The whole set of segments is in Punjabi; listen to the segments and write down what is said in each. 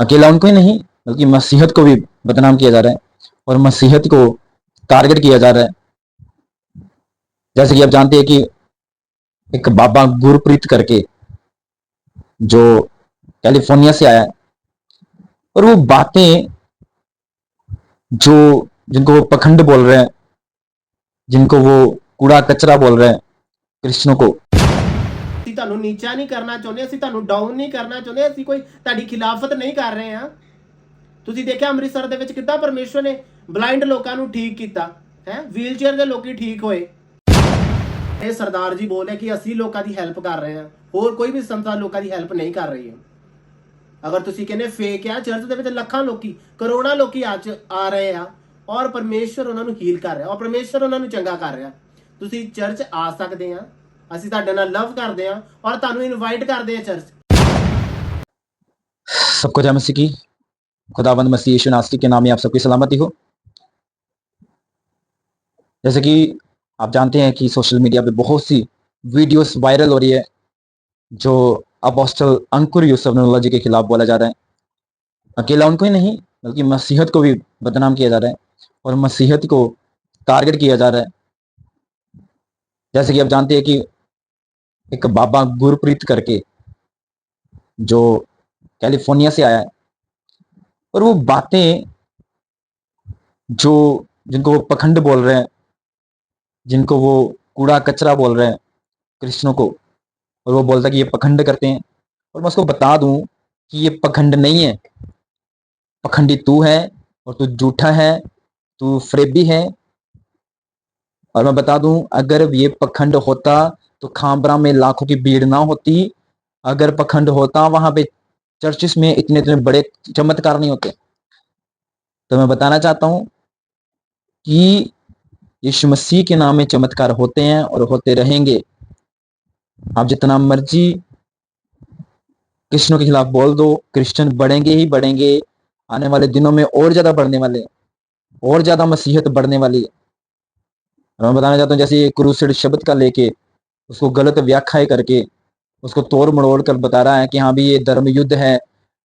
अकेला उनको ही नहीं, बल्कि मसीहत को भी बदनाम किया जा रहा है और मसीहत को टारगेट किया जा रहा है। जैसे कि आप जानते हैं कि एक बाबा गुरप्रीत करके जो कैलिफ़ोर्निया से आया है और वो बातें जो जिनको वो पखंड बोल रहे हैं, जिनको वो कूड़ा कचरा बोल रहे हैं क्रिश्चियनों को ਅਸੀਂ ਤੁਹਾਨੂੰ ਨੀਚਾ ਨਹੀਂ ਕਰਨਾ ਚਾਹੁੰਦੇ, ਅਸੀਂ ਤੁਹਾਨੂੰ ਡਾਊਨ ਨਹੀਂ ਕਰਨਾ ਚਾਹੁੰਦੇ, ਅਸੀਂ ਕੋਈ ਤੁਹਾਡੀ ਖਿਲਾਫਤ ਨਹੀਂ ਕਰ ਰਹੇ ਹਾਂ। ਤੁਸੀਂ ਦੇਖਿਆ ਅੰਮ੍ਰਿਤਸਰ ਦੇ ਵਿੱਚ ਕਿੱਦਾਂ ਪਰਮੇਸ਼ਵਰ ਨੇ ਬਲਾਈਂਡ ਲੋਕਾਂ ਨੂੰ ਠੀਕ ਕੀਤਾ, ਹੈ? ਵੀਲਚੇਅਰ ਦੇ ਲੋਕੀ ਠੀਕ ਹੋਏ। ਇਹ ਸਰਦਾਰ ਜੀ ਬੋਲੇ ਕਿ ਅਸੀਂ ਲੋਕਾਂ ਦੀ ਹੈਲਪ ਕਰ ਰਹੇ ਹਾਂ, ਹੋਰ ਕੋਈ ਵੀ ਸੰਸਥਾ ਲੋਕਾਂ ਦੀ ਹੈਲਪ ਨਹੀਂ ਕਰ ਰਹੀ ਹੈ। ਅਗਰ ਤੁਸੀਂ ਕਹਿੰਦੇ ਫੇਕ ਆ ਚਰਚ ਦੇ ਵਿੱਚ ਲੱਖਾਂ ਲੋਕੀ, ਕਰੋੜਾਂ ਲੋਕੀ ਆ ਆ ਰਹੇ ਆ, ਔਰ ਪਰਮੇਸ਼ਵਰ ਉਹਨਾਂ ਨੂੰ ਹੀਲ ਕਰ ਰਿਹਾ, ਔਰ ਪਰਮੇਸ਼ਵਰ ਉਹਨਾਂ ਨੂੰ ਚੰਗਾ ਕਰ ਰਿਹਾ। ਤੁਸੀਂ ਚਰਚ ਆ ਸਕਦੇ ਆ ਅਸੀਂ ਤੁਹਾਡੇ ਨਾਲ ਲਵ ਕਰਦੇ ਆ ਔਰ ਤੁਹਾਨੂੰ ਇਨਵਾਈਟ ਕਰਦੇ ਆ ਚਰਚ सबको जय मसीह की खुदाबंद मसीह यीशु नासरी के नाम में आप सबकी सलामती हो जैसे कि आप जानते हैं कि सोशल मीडिया पे बहुत सी वीडियोस वायरल हो रही है जो अपोस्टल अंकुर यूसुफ नूरुल्लाह जी के खिलाफ बोला जा रहा है अकेला उनको ही नहीं बल्कि मसीहत को भी बदनाम किया जा रहा है और मसीहत को टारगेट किया जा रहा है जैसे कि आप जानते हैं कि एक बाबा गुरप्रीत करके, जो कैलिफ़ोर्निया से आया। है और वो बातें जो जिनको वो पखंड बोल रहे हैं, जिनको वो कूड़ा कचरा बोल रहे हैं कृष्णों को, और वो बोलता कि ये पखंड करते हैं। और मैं उसको बता दूँ कि ये पखंड नहीं है। पखंडी तू है और तू जूठा है, तू फ्रेबी है। और मैं बता दूँ, अगर ये पखंड होता तो खामबरा में लाखों की भीड़ ना होती। अगर पखंड होता वहाँ पे चर्चिस में इतने इतने बड़े चमत्कार नहीं होते। तो मैं बताना चाहता हूँ कि यीशु मसीह के नाम में चमत्कार होते हैं और होते रहेंगे। आप जितना मर्ज़ी कृष्णों के खिलाफ बोल दो, क्रिश्चियन बढ़ेंगे ही बढ़ेंगे, आने वाले दिनों में और ज़्यादा बढ़ने वाले, और ज़्यादा मसीहत बढ़ने वाली। है मैं बताना चाहता हूँ जैसे क्रूसेड शब्द का लेके उसको गलत व्याख्या करके, उसको तोड़ मड़ोड़ कर बता रहा है कि हाँ भी ये धर्म युद्ध है,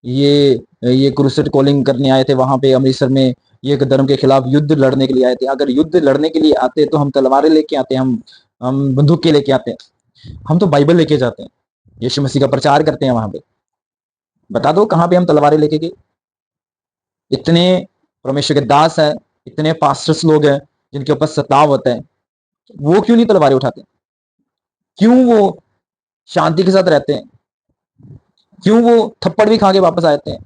ये ये क्रूसेड कॉलिंग करने आए थे वहाँ पे अमृतसर में, ये धर्म के खिलाफ युद्ध लड़ने के लिए आए थे। अगर युद्ध लड़ने के लिए आते तो हम तलवारें लेके आते, हम हम बंदूकें लेके आते। हम तो बाइबल लेके जाते हैं, यीशु मसीह का प्रचार करते हैं वहाँ पे। बता दो कहाँ पे हम तलवारें लेके गए? इतने परमेश्वर के दास है, इतने पास्टर्स लोग हैं, जिनके ऊपर सताव होता है, वो क्यों नहीं तलवारें उठाते? क्यों वो शांति के साथ रहते हैं? क्यों वो थप्पड़ भी खा के वापस आते हैं?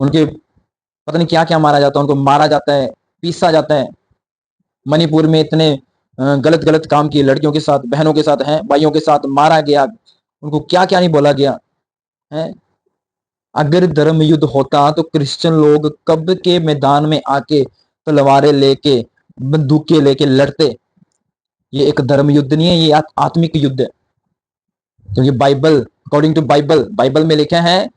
उनके पता नहीं क्या क्या मारा जाता है, उनको मारा जाता है, पीसा जाता है। मणिपुर में इतने गलत गलत काम किए लड़कियों के साथ, बहनों के साथ हैं, भाइयों के साथ मारा गया, उनको क्या क्या नहीं बोला गया, है? अगर धर्म युद्ध होता तो क्रिश्चियन लोग कब के मैदान में आके तलवारें लेके, बंदूकें लेके लड़ते। ये एक धर्म युद्ध नहीं है, ये आत- आत्मिक युद्ध है। क्योंकि Bible according to Bible Bible में लिखा है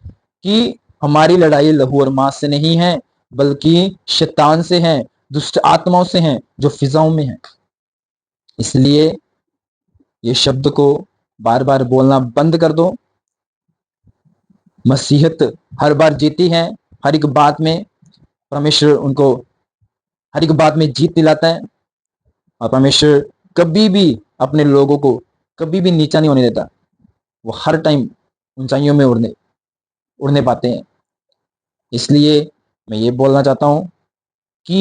कि हमारी लड़ाई लहू और मांस से नहीं है, बल्कि शैतान से है, दुष्ट आत्माओं से है, जो फिजाओं में है। इसलिए ये शब्द को बार बार बोलना बंद कर दो। मसीहत हर बार जीती है, हर एक बात में परमेश्वर उनको, हर एक बात में जीत दिलाता है। और परमेश्वर कभी भी अपने लोगों को कभी भी नीचा नहीं होने देता वो हर टाइम ऊंचाइयों में उड़ने उड़ने पाते हैं इसलिए मैं ये बोलना चाहता हूँ कि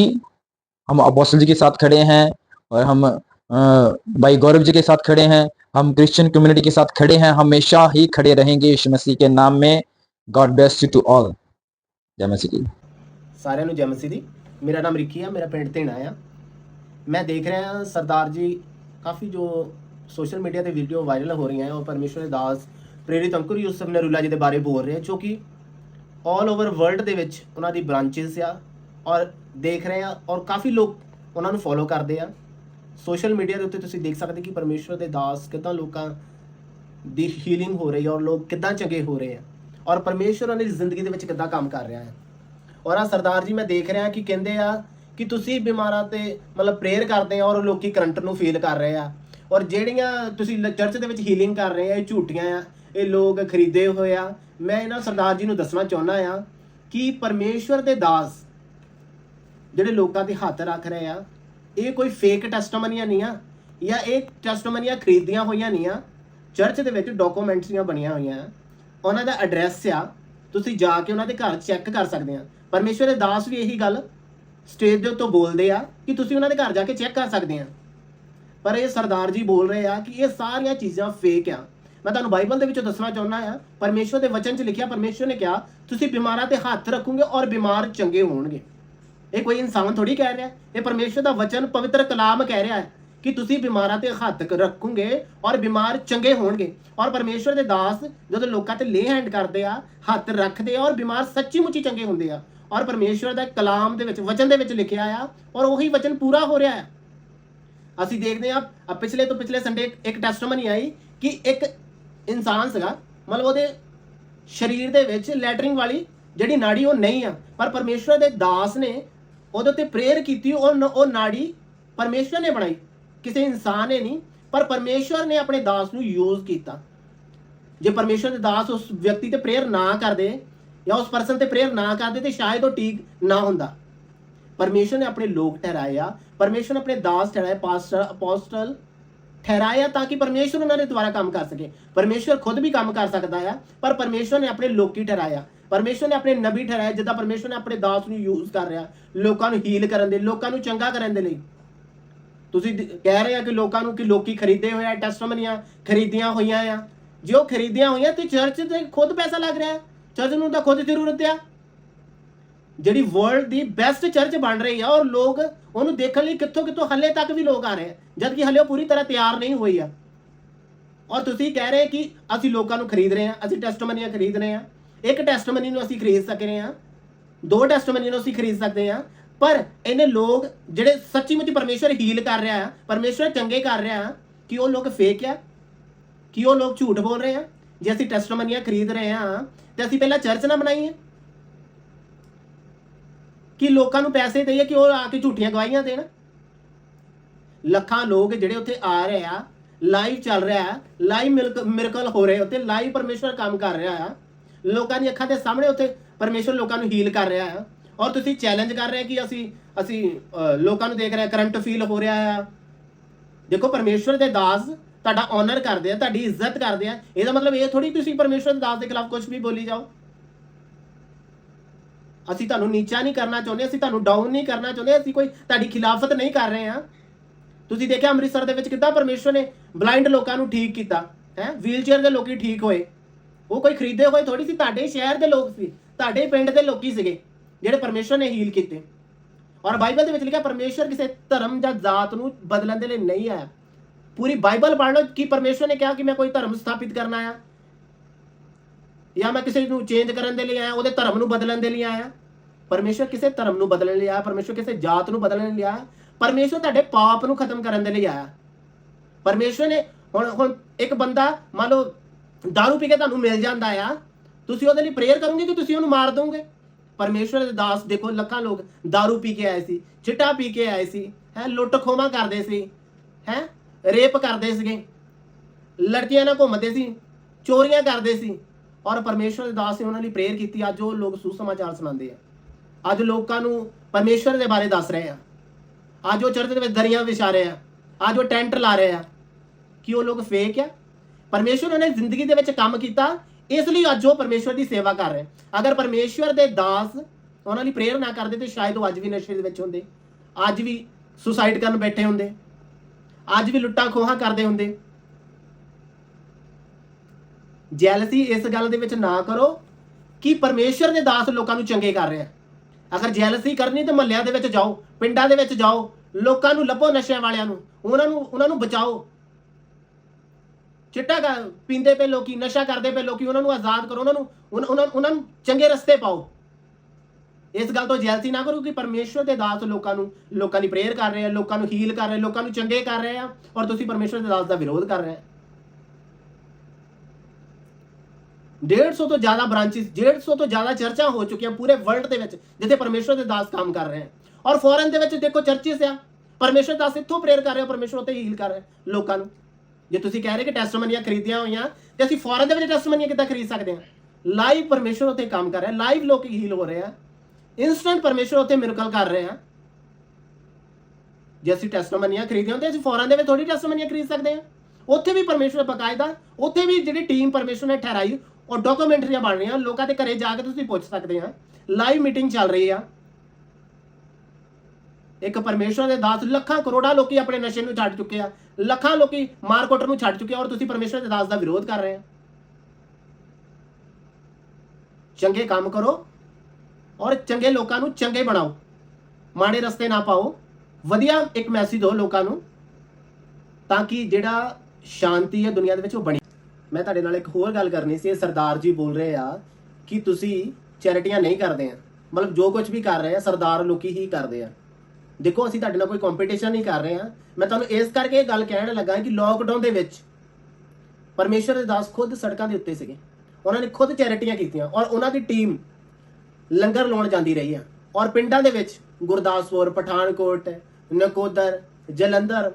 हम अपोस्टल जी के साथ खड़े हैं और हम अ, भाई गौरव जी के साथ खड़े हैं हम क्रिश्चियन कम्युनिटी के साथ खड़े हैं हमेशा ही खड़े रहेंगे यीशु मसीह के नाम में God bless you to all जय मसीह की ਸਾਰਿਆਂ ਨੂੰ ਜੈ ਮਸੀਹ ਦੀ ਮੇਰਾ ਨਾਮ ਰਿੱਕੀ ਆ ਮੇਰਾ ਪਿੰਡ ਧੇਣਾ ਆ ਮੈਂ ਦੇਖ ਰਿਹਾ ਸਰਦਾਰ ਜੀ ਕਾਫੀ ਜੋ ਸੋਸ਼ਲ ਮੀਡੀਆ ਤੇ ਵੀਡੀਓ ਵਾਇਰਲ ਹੋ ਰਹੀਆਂ ਆ ਉਹ ਪਰਮੇਸ਼ਵਰ ਦਾਸ ਪ੍ਰੇਰਿਤ ਅੰਕੁਰ ਯੂਸਫ ਨਰੂਲਾ ਜੀ ਦੇ ਬਾਰੇ ਬੋਲ ਰਹੇ ਜੋ ਕਿ 올 ਓਵਰ ਵਰਲਡ ਦੇ ਵਿੱਚ ਉਹਨਾਂ ਦੀ ਬ੍ਰਾਂਚੇਸ ਆ ਔਰ ਦੇਖ ਰਹੇ ਆ ਔਰ ਕਾਫੀ ਲੋਕ ਉਹਨਾਂ ਨੂੰ ਫੋਲੋ ਕਰਦੇ ਆ। ਸੋਸ਼ਲ ਮੀਡੀਆ ਦੇ ਉੱਤੇ ਤੁਸੀਂ ਦੇਖ ਸਕਦੇ ਕਿ ਪਰਮੇਸ਼ਵਰ ਦੇ ਦਾਸ ਕਿਦਾਂ ਲੋਕਾਂ ਦੀ ਹੀਲਿੰਗ ਹੋ ਰਹੀ ਹੈ ਔਰ ਲੋਕ ਕਿਦਾਂ ਚੰਗੇ ਹੋ ਰਹੇ ਆ ਔਰ ਪਰਮੇਸ਼ਵਰ ਉਹਨਾਂ ਦੀ ਜ਼ਿੰਦਗੀ ਦੇ ਵਿੱਚ ਕਿਦਾਂ ਕੰਮ ਕਰ ਰਿਹਾ ਹੈ। ਔਰ ਆ ਸਰਦਾਰ ਜੀ ਮੈਂ ਦੇਖ ਰਿਹਾ ਕਿ ਕਹਿੰਦੇ ਆ ਕਿ ਤੁਸੀਂ ਬਿਮਾਰਾਂ ਤੇ ਮਤਲਬ ਪ੍ਰੇਅਰ ਕਰਦੇ ਆ ਔਰ ਲੋਕੀ ਕਰੰਟ ਨੂੰ ਫੀਲ ਕਰ ਰਹੇ ਆ। ਔਰ ਜਿਹੜੀਆਂ ਤੁਸੀਂ ਚਰਚ ਦੇ ਵਿੱਚ ਹੀਲਿੰਗ ਕਰ ਰਹੇ ਆ, ਇਹ ਝੂਠੀਆਂ ਆ, ਇਹ ਲੋਕ ਖਰੀਦੇ ਹੋਏ ਆ। ਮੈਂ ਇਹਨਾਂ ਸਰਦਾਰ ਜੀ ਨੂੰ ਦੱਸਣਾ ਚਾਹੁੰਦਾ ਆ ਕਿ ਪਰਮੇਸ਼ਵਰ ਦੇ ਦਾਸ ਜਿਹੜੇ ਲੋਕਾਂ ਦੇ ਹੱਥ ਰੱਖ ਰਹੇ ਆ, ਇਹ ਕੋਈ ਫੇਕ ਟੈਸਟਮਨੀਆਂ ਨਹੀਂ ਆ ਜਾਂ ਇਹ ਟੈਸਟਮਨੀਆਂ ਖਰੀਦੀਆਂ ਹੋਈਆਂ ਨਹੀਂ ਆ। ਚਰਚ ਦੇ ਵਿੱਚ ਡਾਕੂਮੈਂਟਰੀਆਂ ਬਣੀਆਂ ਹੋਈਆਂ ਆ। ਉਹਨਾਂ ਦਾ ਐਡਰੈਸ ਆ। ਤੁਸੀਂ ਜਾ ਕੇ ਉਹਨਾਂ ਦੇ ਘਰ ਚੈੱਕ ਕਰ ਸਕਦੇ ਆ। ਪਰਮੇਸ਼ਵਰ ਦੇ ਦਾਸ ਵੀ ਇਹੀ ਗੱਲ ਸਟੇਜ ਦੇ ਉੱਤੋਂ ਬੋਲਦੇ ਆ ਕਿ ਤੁਸੀਂ ਉਹਨਾਂ ਦੇ ਘਰ ਜਾ ਕੇ ਚੈੱਕ ਕਰ ਸਕਦੇ ਆ। ਪਰ ਇਹ ਸਰਦਾਰ ਜੀ ਬੋਲ ਰਹੇ ਆ ਕਿ ਇਹ ਸਾਰੀਆਂ ਚੀਜ਼ਾਂ ਫੇਕ ਆ। ਮੈਂ ਤੁਹਾਨੂੰ ਬਾਈਬਲ ਦੇ ਵਿੱਚੋਂ ਦੱਸਣਾ ਚਾਹੁੰਦਾ ਆ, ਪਰਮੇਸ਼ਵਰ ਦੇ ਵਚਨ 'ਚ ਲਿਖਿਆ, ਪਰਮੇਸ਼ਵਰ ਨੇ ਕਿਹਾ, ਤੁਸੀਂ ਬਿਮਾਰਾਂ ਤੇ ਹੱਥ ਰੱਖੋਗੇ ਔਰ ਬਿਮਾਰ ਚੰਗੇ ਹੋਣਗੇ। ਇਹ ਕੋਈ ਇਨਸਾਨ ਥੋੜੀ ਕਹਿ ਰਿਹਾ। ਇਹ ਪਰਮੇਸ਼ਵਰ ਦਾ ਵਚਨ ਪਵਿੱਤਰ ਕਲਾਮ ਕਹਿ ਰਿਹਾ ਹੈ ਕਿ ਤੁਸੀਂ ਬਿਮਾਰਾਂ ਤੇ ਹੱਥ ਰੱਖੋਗੇ ਔਰ ਬਿਮਾਰ ਚੰਗੇ ਹੋਣਗੇ। ਔਰ ਪਰਮੇਸ਼ਵਰ ਦੇ ਦਾਸ ਜਦੋਂ ਲੋਕਾਂ ਤੇ ਲੇ ਹੈਂਡ ਕਰਦੇ ਆ, ਹੱਥ ਰੱਖਦੇ ਆ ਔਰ ਬਿਮਾਰ ਸੱਚੀ ਮੁੱਚੀ ਚੰਗੇ ਹੁੰਦੇ ਆ ਔਰ ਪਰਮੇਸ਼ਵਰ ਦਾ ਕਲਾਮ ਦੇ ਵਿੱਚ, ਵਚਨ ਦੇ ਵਿੱਚ ਲਿਖਿਆ ਆ ਔਰ ਉਹੀ ਵਚਨ ਪੂਰਾ ਹੋ ਰਿਹਾ ਆ। ਅਸੀਂ ਦੇਖਦੇ ਆ ਪਿਛਲੇ ਤੋਂ ਪਿਛਲੇ ਸੰਡੇ ਇੱਕ ਟੈਸਟਮਨੀ ਆਈ ਕਿ ਇੱਕ ਇਨਸਾਨ ਸੀਗਾ, ਮਤਲਬ ਉਹਦੇ ਸਰੀਰ ਦੇ ਵਿੱਚ ਲੈਟਰਿੰਗ ਵਾਲੀ ਜਿਹੜੀ ਨਾੜੀ ਉਹ ਨਹੀਂ ਆ, ਪਰ ਪਰਮੇਸ਼ਵਰ ਦੇ ਦਾਸ ਨੇ ਉਹਦੇ ਉੱਤੇ ਪ੍ਰੇਅਰ ਕੀਤੀ ਔਰ ਉਹ ਨਾੜੀ ਪਰਮੇਸ਼ਵਰ ਨੇ ਬਣਾਈ। ਕਿਸੇ ਇਨਸਾਨ ਨੇ ਨਹੀਂ, ਪਰ ਪਰਮੇਸ਼ਵਰ ਨੇ ਆਪਣੇ ਦਾਸ ਨੂੰ ਯੂਜ਼ ਕੀਤਾ। ਜੇ ਪਰਮੇਸ਼ਵਰ ਦੇ ਦਾਸ ਉਸ ਵਿਅਕਤੀ ਤੇ ਪ੍ਰੇਅਰ ਨਾ ਕਰਦੇ ਜਾਂ ਉਸ ਪਰਸਨ ਤੇ ਪ੍ਰੇਅਰ ਨਾ ਕਰਦੇ ਤੇ ਸ਼ਾਇਦ ਉਹ ਠੀਕ ਨਾ ਹੁੰਦਾ। ਪਰਮੇਸ਼ਵਰ ਨੇ ਆਪਣੇ ਲੋਕ ਠਹਿਰਾਏ ਆ ਪਰਮੇਸ਼ਵਰ ਨੇ ਆਪਣੇ ਦਾਸ ਠਹਿਰਾਏ, ਪਾਸਟਰ, ਅਪੋਸਟਲ ਠਹਿਰਾਇਆ ਤਾਂ ਕਿ ਪਰਮੇਸ਼ਵਰ ਉਹਨਾਂ ਦੇ ਦੁਆਰਾ ਕੰਮ ਕਰ ਸਕੇ। ਪਰਮੇਸ਼ਵਰ ਖੁਦ ਵੀ ਕੰਮ ਕਰ ਸਕਦਾ ਆ, ਪਰ ਪਰਮੇਸ਼ਵਰ ਨੇ ਆਪਣੇ ਲੋਕੀ ਠਹਿਰਾਇਆ। ਪਰਮੇਸ਼ਵਰ ਨੇ ਆਪਣੇ ਨਬੀ ਠਹਿਰਾਇਆ ਜਿੱਦਾਂ ਪਰਮੇਸ਼ਵਰ ਨੇ ਆਪਣੇ ਦਾਸ ਨੂੰ ਯੂਜ਼ ਕਰ ਰਿਹਾ, ਲੋਕਾਂ ਨੂੰ ਹੀਲ ਕਰਨ ਦੇ, ਲੋਕਾਂ ਨੂੰ ਚੰਗਾ ਕਰਨ ਦੇ ਲਈ। ਤੁਸੀਂ ਕਹਿ ਰਹੇ ਆ ਕਿ ਲੋਕਾਂ ਨੂੰ ਕਿ ਲੋਕੀ ਖਰੀਦੇ ਹੋਏ ਆ ਟੈਸਟਮਨੀਆਂ ਖਰੀਦੀਆਂ ਹੋਈਆਂ ਆ। ਜੇ ਉਹ ਖਰੀਦੀਆਂ ਹੋਈਆਂ ਤੇ ਚਰਚ ਤੇ ਖੁਦ ਪੈਸਾ ਲੱਗ ਰਿਹਾ। ਹੈ ਚਰਚ ਨੂੰ ਤਾਂ ਖੁਦ ਜ਼ਰੂਰਤ ਆ। ਜਿਹੜੀ ਵਰਲਡ ਦੀ ਬੈਸਟ ਚਰਚ ਬਣ ਰਹੀ ਆ ਔਰ ਲੋਕ ਉਹਨੂੰ ਦੇਖਣ ਲਈ ਕਿੱਥੋਂ ਕਿੱਥੋਂ ਹੱਲੇ ਤੱਕ ਵੀ ਲੋਕ ਆ ਰਹੇ ਆ, ਜਦ ਕਿ ਹੱਲੇ ਉਹ ਪੂਰੀ ਤਰ੍ਹਾਂ ਤਿਆਰ ਨਹੀਂ ਹੋਈ ਆ। ਔਰ ਤੁਸੀਂ ਕਹਿ ਰਹੇ ਕਿ ਅਸੀਂ ਲੋਕਾਂ ਨੂੰ ਖਰੀਦ ਰਹੇ ਆ, ਅਸੀਂ ਟੈਸਟਮਨੀਆਂ ਖਰੀਦ ਰਹੇ ਆ। ਇੱਕ ਟੈਸਟਮਨੀ ਨੂੰ ਅਸੀਂ ਖਰੀਦ ਸਕ ਰਹੇ ਆ, ਦੋ ਟੈਸਟਮਨੀ ਨੂੰ ਅਸੀਂ ਖਰੀਦ ਸਕਦੇ ਆ, ਪਰ ਇਹਨੇ ਲੋਕ ਜਿਹੜੇ ਸੱਚੀ ਮੁੱਚੀ ਪਰਮੇਸ਼ਵਰ ਹੀਲ ਕਰ ਰਿਹਾ ਆ, ਪਰਮੇਸ਼ਵਰ ਚੰਗੇ ਕਰ ਰਿਹਾ ਆ, ਕਿ ਉਹ ਲੋਕ ਫੇਕ ਆ, ਕਿ ਉਹ ਲੋਕ ਝੂਠ ਬੋਲ ਰਹੇ ਆ। ਜੇ ਅਸੀਂ ਟੈਸਟਮਨੀਆਂ ਖਰੀਦ ਰਹੇ ਹਾਂ, ਤੇ ਅਸੀਂ ਪਹਿਲਾਂ ਚਰਚ ਨਾ ਬਣਾਈਏ। ਕਿ ਲੋਕਾਂ ਨੂੰ ਪੈਸੇ ਦੇਈਏ ਕਿ ਉਹ ਆ ਕੇ ਝੂਠੀਆਂ ਗਵਾਹੀਆਂ ਦੇਣ। ਲੱਖਾਂ ਲੋਕ ਜਿਹੜੇ ਉੱਥੇ ਆ ਰਹੇ ਆ ਲਾਈਵ ਚੱਲ ਰਿਹਾ ਹੈ ਲਾਈਵ ਮਿਰਕਲ ਹੋ ਰਹੇ ਉੱਥੇ ਲਾਈਵ ਪਰਮੇਸ਼ਵਰ ਕੰਮ ਕਰ ਰਿਹਾ ਆ। ਲੋਕਾਂ ਦੀਆਂ ਅੱਖਾਂ ਦੇ ਸਾਹਮਣੇ ਉੱਥੇ ਪਰਮੇਸ਼ਵਰ ਲੋਕਾਂ ਨੂੰ ਹੀਲ ਕਰ ਰਿਹਾ ਆ। ਔਰ ਤੁਸੀਂ ਚੈਲੰਜ ਕਰ ਰਹੇ ਕਿ ਅਸੀਂ ਅਸੀਂ ਲੋਕਾਂ ਨੂੰ ਦੇਖ ਰਹੇ ਕਰੰਟ ਫੀਲ ਹੋ ਰਿਹਾ ਆ। ਦੇਖੋ ਪਰਮੇਸ਼ਵਰ ਦੇ ਦਾਸ ਤੁਹਾਡਾ ਆਨਰ ਕਰਦੇ ਆ, ਤੁਹਾਡੀ ਇੱਜ਼ਤ ਕਰਦੇ ਆ। ਇਹਦਾ ਮਤਲਬ ਇਹ ਥੋੜੀ ਤੁਸੀਂ ਪਰਮੇਸ਼ਵਰ ਦਾਸ ਦੇ ਖਿਲਾਫ ਕੁਝ ਵੀ ਬੋਲੀ ਜਾਓ। ਅਸੀਂ ਤੁਹਾਨੂੰ ਨੀਚਾ ਨਹੀਂ ਕਰਨਾ ਚਾਹੁੰਦੇ, ਅਸੀਂ ਤੁਹਾਨੂੰ ਡਾਊਨ ਨਹੀਂ ਕਰਨਾ ਚਾਹੁੰਦੇ, ਅਸੀਂ ਕੋਈ ਤੁਹਾਡੀ ਖਿਲਾਫਤ ਨਹੀਂ ਕਰ ਰਹੇ ਹਾਂ ਤੁਸੀਂ ਦੇਖਿਆ ਅੰਮ੍ਰਿਤਸਰ ਦੇ ਵਿੱਚ ਕਿੱਦਾਂ ਪਰਮੇਸ਼ਵਰ ਨੇ ਬਲਾਈਂਡ ਲੋਕਾਂ ਨੂੰ ਠੀਕ ਕੀਤਾ, ਹੈ? ਵੀਲਚੇਅਰ ਦੇ ਲੋਕੀ ਠੀਕ ਹੋਏ। ਉਹ ਕੋਈ ਖਰੀਦੇ ਹੋਏ ਥੋੜੀ ਸੀ, ਤੁਹਾਡੇ ਸ਼ਹਿਰ ਦੇ ਲੋਕ ਸੀ, ਤੁਹਾਡੇ ਪਿੰਡ ਦੇ ਲੋਕੀ ਸੀਗੇ, ਜਿਹੜੇ ਪਰਮੇਸ਼ਵਰ ਨੇ ਹੀਲ ਕੀਤੇ। ਔਰ ਬਾਈਬਲ ਦੇ ਵਿੱਚ ਲਿਖਿਆ, ਪਰਮੇਸ਼ਵਰ ਕਿਸੇ ਧਰਮ ਜਾਂ ਜ਼ਾਤ ਨੂੰ ਬਦਲਣ ਦੇ ਲਈ ਨਹੀਂ ਆਇਆ। ਪੂਰੀ ਬਾਈਬਲ ਪੜ੍ਹ ਲਓ ਕਿ ਪਰਮੇਸ਼ਵਰ ਨੇ ਕਿਹਾ ਕਿ ਮੈਂ ਕੋਈ ਧਰਮ ਸਥਾਪਿਤ ਕਰਨਾ ਆ ਜਾਂ ਮੈਂ ਕਿਸੇ ਨੂੰ ਚੇਂਜ ਕਰਨ ਦੇ ਲਈ ਆਇਆ ਉਹਦੇ ਧਰਮ ਨੂੰ ਬਦਲਣ ਦੇ ਲਈ ਆਇਆ ਪਰਮੇਸ਼ਵਰ ਕਿਸੇ ਧਰਮ ਨੂੰ ਬਦਲਣ ਲਈ ਆਇਆ ਪਰਮੇਸ਼ਵਰ ਕਿਸੇ ਜਾਤ ਨੂੰ ਬਦਲਣ ਲਈ ਆਇਆ ਪਰਮੇਸ਼ਵਰ ਤੁਹਾਡੇ ਪਾਪ ਨੂੰ ਖਤਮ ਕਰਨ ਦੇ ਲਈ ਆਇਆ ਪਰਮੇਸ਼ਵਰ ਨੇ ਹੁਣ ਹੁਣ ਇੱਕ ਬੰਦਾ ਮੰਨ ਲਓ दारू ਪੀ ਕੇ ਤੁਹਾਨੂੰ ਮਿਲ ਜਾਂਦਾ ਆ ਤੁਸੀਂ ਉਹਦੇ ਲਈ ਪ੍ਰੇਅਰ ਕਰੋਗੇ ਕਿ ਤੁਸੀਂ ਉਹਨੂੰ ਮਾਰ ਦੋਗੇ ਪਰਮੇਸ਼ਵਰ ਦੇ ਦਾਸ ਦੇਖੋ ਲੱਖਾਂ ਲੋਕ दारू ਪੀ ਕੇ ਆਏ ਸੀ ਚਿੱਟਾ ਪੀ ਕੇ ਆਏ ਸੀ ਹੈ ਲੁੱਟ ਖੋਮਾ ਕਰਦੇ ਸੀ ਹੈ ਰੇਪ ਕਰਦੇ ਸੀਗੇ। ਲੜਕੀਆਂ ਨਾਲ ਘੁੰਮਦੇ ਸੀ, ਚੋਰੀਆਂ ਕਰਦੇ ਸੀ। ਔਰ ਪਰਮੇਸ਼ਵਰ ਦੇ ਦਾਸ ਨੇ ਉਹਨਾਂ ਲਈ ਪ੍ਰੇਅਰ ਕੀਤੀ। ਅੱਜ ਉਹ ਲੋਕ ਸੁਸਮਾਚਾਰ ਸੁਣਾਉਂਦੇ ਆ। ਅੱਜ ਲੋਕਾਂ ਨੂੰ ਪਰਮੇਸ਼ਵਰ ਦੇ ਬਾਰੇ ਦੱਸ ਰਹੇ ਆ। ਅੱਜ ਉਹ ਚਰਚ ਦੇ ਵਿੱਚ ਦਰੀਆਂ ਵਿਛਾ ਰਹੇ ਆ। ਅੱਜ ਉਹ ਟੈਂਟ ਲਾ ਰਹੇ ਆ। ਕਿ ਉਹ ਲੋਕ ਫੇਕ ਆ? ਪਰਮੇਸ਼ਵਰ ਨੇ ਜ਼ਿੰਦਗੀ ਦੇ ਵਿੱਚ ਕੰਮ ਕੀਤਾ। ਇਸ ਲਈ ਅੱਜ ਉਹ ਪਰਮੇਸ਼ਵਰ ਦੀ ਸੇਵਾ ਕਰ ਰਹੇ। ਅਗਰ ਪਰਮੇਸ਼ਵਰ ਦੇ ਦਾਸ ਉਹਨਾਂ ਲਈ ਪ੍ਰੇਅਰ ਨਾ ਕਰਦੇ, ਤੇ ਸ਼ਾਇਦ ਉਹ ਅੱਜ ਵੀ ਨਸ਼ੇ ਦੇ ਵਿੱਚ ਹੁੰਦੇ। ਅੱਜ ਵੀ ਸੁਸਾਈਡ ਕਰਨ ਬੈਠੇ ਹੁੰਦੇ। ਅੱਜ ਵੀ ਲੁੱਟਾਂ ਖੋਹਾਂ ਕਰਦੇ ਹੁੰਦੇ। ਜੈਲਸੀ ਇਸ ਗੱਲ ਦੇ ਵਿੱਚ ਨਾ ਕਰੋ ਕਿ ਪਰਮੇਸ਼ਵਰ ਦੇ ਦਾਸ ਲੋਕਾਂ ਨੂੰ ਚੰਗੇ ਕਰ ਰਿਹਾ। ਅਗਰ ਜੈਲਸੀ ਕਰਨੀ ਤੇ ਮਹੱਲਿਆਂ ਦੇ ਵਿੱਚ ਜਾਓ, ਪਿੰਡਾਂ ਦੇ ਵਿੱਚ ਜਾਓ, ਲੋਕਾਂ ਨੂੰ ਲੱਭੋ ਨਸ਼ਿਆਂ ਵਾਲਿਆਂ ਨੂੰ, ਉਹਨਾਂ ਨੂੰ ਉਹਨਾਂ ਨੂੰ ਬਚਾਓ। ਚਿੱਟਾ ਪੀਂਦੇ ਪਏ ਲੋਕੀ, ਨਸ਼ਾ ਕਰਦੇ ਪਏ ਲੋਕੀ, ਉਹਨਾਂ ਨੂੰ ਆਜ਼ਾਦ ਕਰੋ, ਉਹਨਾਂ ਨੂੰ ਉਹਨਾਂ- ਉਹਨਾਂ ਉਹਨਾਂ ਨੂੰ ਚੰਗੇ ਰਸਤੇ ਪਾਓ। ਇਸ ਗੱਲ ਤੋਂ ਜੈਲਸੀ ਨਾ ਕਰੋ ਕਿ ਪਰਮੇਸ਼ਵਰ ਦੇ ਦਾਸ ਲੋਕਾਂ ਨੂੰ, ਲੋਕਾਂ ਦੀ ਪ੍ਰੇਅਰ ਕਰ ਰਹੇ ਆ, ਲੋਕਾਂ ਨੂੰ ਹੀਲ ਕਰ ਰਹੇ ਲੋਕਾਂ ਨੂੰ ਚੰਗੇ ਕਰ ਰਹੇ ਆ ਔਰ ਤੁਸੀਂ ਪਰਮੇਸ਼ਵਰ ਦੇ ਦਾਸ ਦਾ ਵਿਰੋਧ ਕਰ ਰਹੇ ਆ। 150 ਤੋਂ ਜ਼ਿਆਦਾ ਬ੍ਰਾਂਚਿਸ 150 ਤੋਂ ਜ਼ਿਆਦਾ ਚਰਚਾਂ ਹੋ ਚੁੱਕੀਆਂ ਪੂਰੇ ਵਰਲਡ ਦੇ ਵਿੱਚ, ਜਿੱਥੇ ਪਰਮੇਸ਼ਵਰ ਦੇ ਦਾਸ ਕੰਮ ਕਰ ਰਹੇ ਹਨ ਔਰ ਫੋਰਨ ਦੇ ਵਿੱਚ ਦੇਖੋ ਚਰਚਿਸ ਆ। ਪਰਮੇਸ਼ਵਰ ਦਾਸ ਇੱਥੋਂ ਪ੍ਰੇਅਰ ਕਰ ਰਹੇ ਆ, ਪਰਮੇਸ਼ਵਰ ਉੱਤੇ ਹੀਲ ਕਰ ਰਿਹਾ ਲੋਕਾਂ ਨੂੰ। ਜੇ ਤੁਸੀਂ ਕਹਿ ਰਹੇ ਕਿ ਟੈਸਟਮਨੀਆਂ ਖਰੀਦੀਆਂ ਹੋਈਆਂ, ਤੇ ਅਸੀਂ ਫੋਰਨ ਦੇ ਵਿੱਚ ਟੈਸਟਮਨੀਆਂ ਕਿੱਦਾਂ ਖਰੀਦ ਸਕਦੇ ਹਾਂ ਲਾਈਵ ਪਰਮੇਸ਼ਰ ਉੱਤੇ ਕੰਮ ਕਰ ਰਿਹਾ ਲਾਈਵ ਲੋਕ ਹੀਲ ਹੋ ਰਹੇ ਆ। ਇਨਸਟੈਂਟ ਪਰਮੇਸ਼ਰ ਉੱਤੇ ਮਿਰਕਲ ਕਰ ਰਹੇ ਆ ਜੇ ਅਸੀਂ ਟੈਸਟਮਨੀਆਂ ਖਰੀਦੀਆਂ ਹੁੰਦੇ ਅਸੀਂ ਫੋਰਨ ਦੇ ਵਿੱਚ ਥੋੜੀ ਟੈਸਟਮਨੀਆਂ ਖਰੀਦ ਸਕਦੇ ਹਾਂ। ਉੱਥੇ ਵੀ ਪਰਮੇਸ਼ਰ ਬਕਾਇਦਾ ਉੱਥੇ ਵੀ ਜਿਹੜੀ ਟੀਮ ਪਰਮੇਸ਼ਰ ਨੇ ਠਹਿਰਾਈ, ਉਹ ਡਾਕੂਮੈਂਟਰੀਆਂ ਬਣ ਰਹੀਆਂ, ਲੋਕਾਂ ਦੇ ਘਰੇ ਜਾ ਕੇ ਤੁਸੀਂ ਪੁੱਛ ਸਕਦੇ ਹਾਂ। ਲਾਈਵ ਮੀਟਿੰਗ ਚੱਲ ਰਹੀ ਆ। ਇੱਕ ਪਰਮੇਸ਼ਰ ਦੇ ਦਾਸ ਲੱਖਾਂ ਕਰੋੜਾਂ ਲੋਕੀ ਆਪਣੇ ਨਸ਼ੇ ਨੂੰ ਛੱਡ ਚੁੱਕੇ ਆ। ਲੱਖਾਂ ਲੋਕੀ ਮਾਰਕੋਟਰ ਨੂੰ ਛੱਡ ਚੁੱਕੇ ਔਰ ਤੁਸੀਂ ਪਰਮੇਸ਼ਰ ਦੇ ਦਾਸ ਦਾ ਵਿਰੋਧ ਕਰ ਰਹੇ ਆ। ਚੰਗੇ ਕੰਮ ਕਰੋ ਔਰ ਚੰਗੇ ਲੋਕਾਂ ਨੂੰ ਚੰਗੇ ਬਣਾਓ। ਮਾੜੇ ਰਸਤੇ ਨਾ ਪਾਓ। ਵਧੀਆ ਇੱਕ ਮੈਸੇਜ ਦਿਓ ਲੋਕਾਂ ਨੂੰ, ਤਾਂ ਕਿ ਜਿਹੜਾ ਸ਼ਾਂਤੀ ਹੈ ਦੁਨੀਆ ਦੇ ਵਿੱਚ ਉਹ ਬਣੀ। ਮੈਂ ਤੁਹਾਡੇ ਨਾਲ ਇੱਕ ਹੋਰ ਗੱਲ ਕਰਨੀ ਸੀ ਸਰਦਾਰ ਜੀ ਬੋਲ ਰਹੇ ਆ ਕਿ ਤੁਸੀਂ ਚੈਰਿਟੀਆਂ ਨਹੀਂ ਕਰਦੇ ਆ। ਮਤਲਬ ਜੋ ਕੁਝ ਵੀ ਕਰ ਰਹੇ ਆ, ਸਰਦਾਰ ਲੋਕੀ ਹੀ ਕਰਦੇ ਆ। ਦੇਖੋ, ਅਸੀਂ ਤੁਹਾਡੇ ਨਾਲ ਕੋਈ ਕੰਪੀਟੀਸ਼ਨ ਨਹੀਂ ਕਰ ਰਹੇ ਆ। ਮੈਂ ਤੁਹਾਨੂੰ ਇਸ ਕਰਕੇ ਇਹ ਗੱਲ ਕਹਿਣ ਲੱਗਾ ਕਿ ਲੋਕਡਾਊਨ ਦੇ ਵਿੱਚ ਪਰਮੇਸ਼ਰ ਦੇ ਦਾਸ ਖੁਦ ਸੜਕਾਂ ਦੇ ਉੱਤੇ ਸੀਗੇ। ਉਹਨਾਂ ਨੇ ਖੁਦ ਚੈਰਿਟੀਆਂ ਕੀਤੀਆਂ ਔਰ ਉਹਨਾਂ ਦੀ ਟੀਮ ਲੰਗਰ ਲਾਉਣ ਜਾਂਦੀ ਰਹੀ ਹੈ ਔਰ ਪਿੰਡਾਂ ਦੇ ਵਿੱਚ ਗੁਰਦਾਸਪੁਰ, ਪਠਾਨਕੋਟ, ਨਕੋਦਰ, ਜਲੰਧਰ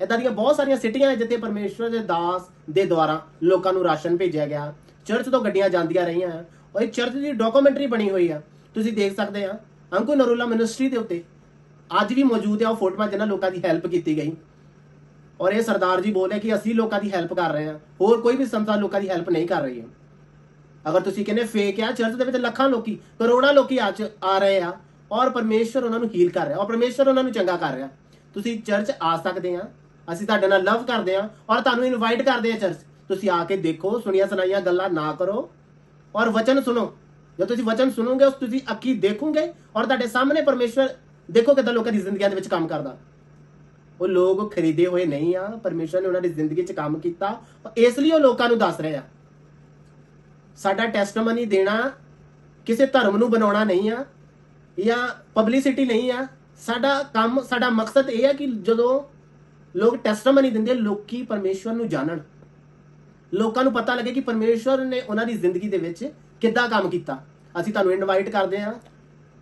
ਇਦਾਂ ਦੀਆਂ ਬਹੁਤ ਸਾਰੀਆਂ ਸਿਟੀਆਂ ਨੇ ਜਿੱਥੇ ਪਰਮੇਸ਼ਵਰ ਦੇ ਦਾਸ ਦੇ ਦੁਆਰਾ ਲੋਕਾਂ ਨੂੰ ਰਾਸ਼ਨ ਭੇਜਿਆ ਗਿਆ। ਚਰਚ ਤੋਂ ਗੱਡੀਆਂ ਜਾਂਦੀਆਂ ਰਹੀਆਂ। ਔਰ ਇਹ ਚਰਚ ਦੀ ਡਾਕੂਮੈਂਟਰੀ ਬਣੀ ਹੋਈ ਆ। ਤੁਸੀਂ ਦੇਖ ਸਕਦੇ ਆ ਅੰਕੂ ਨਰੂਲਾ ਮਿਨਿਸਟਰੀ ਦੇ ਉੱਤੇ ਅੱਜ ਵੀ ਮੌਜੂਦ ਆ ਉਹ ਫੋਟੋਆਂ ਜਿਹਨਾਂ ਲੋਕਾਂ ਦੀ ਹੈਲਪ ਕੀਤੀ ਗਈ। ਔਰ ਇਹ ਸਰਦਾਰ ਜੀ ਬੋਲੇ ਕਿ ਅਸੀਂ ਲੋਕਾਂ ਦੀ ਹੈਲਪ ਕਰ ਰਹੇ ਹਾਂ ਹੋਰ ਕੋਈ ਵੀ ਸੰਸਥਾ ਲੋਕਾਂ ਦੀ ਹੈਲਪ ਨਹੀਂ ਕਰ ਰਹੀ ਹੈ ਅਗਰ ਤੁਸੀਂ ਕਹਿੰਦੇ ਫੇਕ ਆ ਚਰਚ ਦੇ ਵਿੱਚ ਲੱਖਾਂ ਲੋਕੀ, ਕਰੋੜਾਂ ਲੋਕੀ ਆ ਆ ਰਹੇ ਆ, ਔਰ ਪਰਮੇਸ਼ਰ ਉਹਨਾਂ ਨੂੰ ਹੀਲ ਕਰ ਰਿਹਾ, ਔਰ ਪਰਮੇਸ਼ਰ ਉਹਨਾਂ ਨੂੰ ਚੰਗਾ ਕਰ ਰਿਹਾ। ਤੁਸੀਂ ਚਰਚ ਆ ਸਕਦੇ ਆ, ਅਸੀਂ ਤੁਹਾਡੇ ਨਾਲ ਲਵ ਕਰਦੇ ਆ, ਔਰ ਤੁਹਾਨੂੰ ਇਨਵਾਈਟ ਕਰਦੇ ਆ ਚਰਚ ਤੁਸੀਂ ਆ ਕੇ ਦੇਖੋ, ਸੁਣੀਆਂ ਸੁਣਾਈਆਂ ਗੱਲਾਂ ਨਾ ਕਰੋ, ਔਰ ਵਚਨ ਸੁਣੋ। ਜੇ ਤੁਸੀਂ ਵਚਨ ਸੁਣੋਗੇ, ਉਸ ਤੁਸੀਂ ਅੱਖੀ ਦੇਖੋਗੇ, ਔਰ ਤੁਹਾਡੇ ਸਾਹਮਣੇ ਪਰਮੇਸ਼ਰ ਦੇਖੋ ਕਿਦਾਂ ਲੋਕਾਂ ਦੀ ਜ਼ਿੰਦਗੀਆਂ ਦੇ ਵਿੱਚ ਕੰਮ ਕਰਦਾ। ਉਹ ਲੋਕ ਖਰੀਦੇ ਹੋਏ ਨਹੀਂ ਆ, ਪਰਮੇਸ਼ਰ ਨੇ ਉਹਨਾਂ ਦੀ ਜ਼ਿੰਦਗੀ 'ਚ ਕੰਮ ਕੀਤਾ, ਇਸ ਲਈ ਉਹ ਲੋਕਾਂ ਨੂੰ ਦੱਸ ਰਹੇ ਆ। ਸਾਡਾ ਟੈਸਟਮਨੀ ਦੇਣਾ ਕਿਸੇ ਧਰਮ ਨੂੰ ਬਣਾਉਣਾ ਨਹੀਂ ਆ ਜਾਂ ਪਬਲਿਸਿਟੀ ਨਹੀਂ ਆ। ਸਾਡਾ ਕੰਮ, ਸਾਡਾ ਮਕਸਦ ਇਹ ਆ ਕਿ ਜਦੋਂ ਲੋਕ ਟੈਸਟਮਨੀ ਦਿੰਦੇ ਲੋਕੀ ਪਰਮੇਸ਼ਵਰ ਨੂੰ ਜਾਣਨ। ਲੋਕਾਂ ਨੂੰ ਪਤਾ ਲੱਗੇ ਕਿ ਪਰਮੇਸ਼ਵਰ ਨੇ ਉਹਨਾਂ ਦੀ ਜ਼ਿੰਦਗੀ ਦੇ ਵਿੱਚ ਕਿੱਦਾਂ ਕੰਮ ਕੀਤਾ। ਅਸੀਂ ਤੁਹਾਨੂੰ ਇਨਵਾਈਟ ਕਰਦੇ ਆ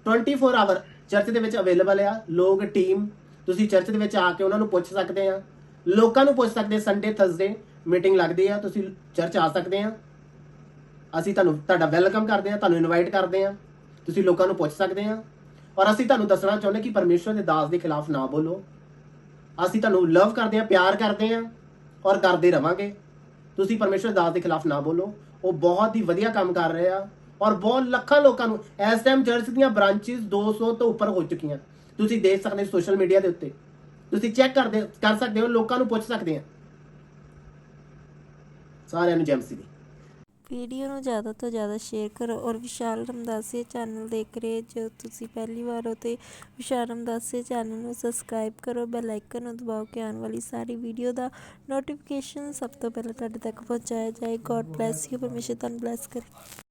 24 ਆਵਰ ਚਰਚ ਦੇ ਵਿੱਚ ਅਵੇਲੇਬਲ ਆ। ਲੋਕ ਟੀਮ ਤੁਸੀਂ ਚਰਚ ਦੇ ਵਿੱਚ ਆ ਕੇ ਉਹਨਾਂ ਨੂੰ ਪੁੱਛ ਸਕਦੇ ਆ। ਲੋਕਾਂ ਨੂੰ ਪੁੱਛ ਸਕਦੇ ਸੰਡੇ ਥਰਸਡੇ ਮੀਟਿੰਗ ਲੱਗਦੀ ਆ। ਤੁਸੀਂ ਚਰਚ ਆ ਸਕਦੇ ਆ। ਅਸੀਂ ਤੁਹਾਨੂੰ, ਤੁਹਾਡਾ ਵੈਲਕਮ ਕਰਦੇ ਹਾਂ, ਤੁਹਾਨੂੰ ਇਨਵਾਈਟ ਕਰਦੇ ਹਾਂ। ਤੁਸੀਂ ਲੋਕਾਂ ਨੂੰ ਪੁੱਛ ਸਕਦੇ ਹਾਂ। ਔਰ ਅਸੀਂ ਤੁਹਾਨੂੰ ਦੱਸਣਾ ਚਾਹੁੰਦੇ ਕਿ ਪਰਮੇਸ਼ਵਰ ਦੇ ਦਾਸ ਦੇ ਖਿਲਾਫ ਨਾ ਬੋਲੋ। ਅਸੀਂ ਤੁਹਾਨੂੰ ਲਵ ਕਰਦੇ ਹਾਂ, ਪਿਆਰ ਕਰਦੇ ਹਾਂ ਔਰ ਕਰਦੇ ਰਵਾਂਗੇ। ਤੁਸੀਂ ਪਰਮੇਸ਼ਵਰ ਦਾਸ ਦੇ ਖਿਲਾਫ ਨਾ ਬੋਲੋ। ਉਹ ਬਹੁਤ ਹੀ ਵਧੀਆ ਕੰਮ ਕਰ ਰਹੇ ਆ ਔਰ ਬਹੁਤ ਲੱਖਾਂ ਲੋਕਾਂ ਨੂੰ, ਇਸ ਟਾਈਮ ਚਰਚ ਦੀਆਂ ਬ੍ਰਾਂਚਿਸ 200 ਤੋਂ ਉੱਪਰ ਹੋ ਚੁੱਕੀਆਂ। ਤੁਸੀਂ ਦੇਖ ਸਕਦੇ ਸੋਸ਼ਲ ਮੀਡੀਆ ਦੇ ਉੱਤੇ। ਤੁਸੀਂ ਚੈੱਕ ਕਰਦੇ, ਕਰ ਸਕਦੇ ਹੋ, ਲੋਕਾਂ ਨੂੰ ਪੁੱਛ ਸਕਦੇ ਆ ਸਾਰਿਆਂ ਨੂੰ ਜੈਮਸੀ ਦੀ। ਵੀਡੀਓ ਨੂੰ ਜ਼ਿਆਦਾ ਤੋਂ ਜ਼ਿਆਦਾ ਸ਼ੇਅਰ ਕਰੋ ਔਰ ਵਿਸ਼ਾਲ ਰਮਦਾਸੀਆ ਚੈਨਲ ਦੇਖ ਰਹੇ ਜੋ ਤੁਸੀਂ ਪਹਿਲੀ ਵਾਰ ਹੋ ਤੇ ਵਿਸ਼ਾਲ ਰਮਦਾਸੀਆ ਚੈਨਲ ਨੂੰ ਸਬਸਕ੍ਰਾਈਬ ਕਰੋ ਬੈਲ ਆਈਕਨ ਨੂੰ ਦਬਾਓ ਕਿ ਆਉਣ ਵਾਲੀ ਸਾਰੀ ਵੀਡੀਓ ਦਾ ਨੋਟੀਫਿਕੇਸ਼ਨ ਸਭ ਤੋਂ ਪਹਿਲਾਂ ਤੁਹਾਡੇ ਤੱਕ ਪਹੁੰਚਾਇਆ ਜਾਏ। ਗੋਡ ਬlesਸ ਯੂ ਪਰਮੇਸ਼ਰ ਤੁਹਾਨੂੰ ਬlesਸ ਕਰੇ।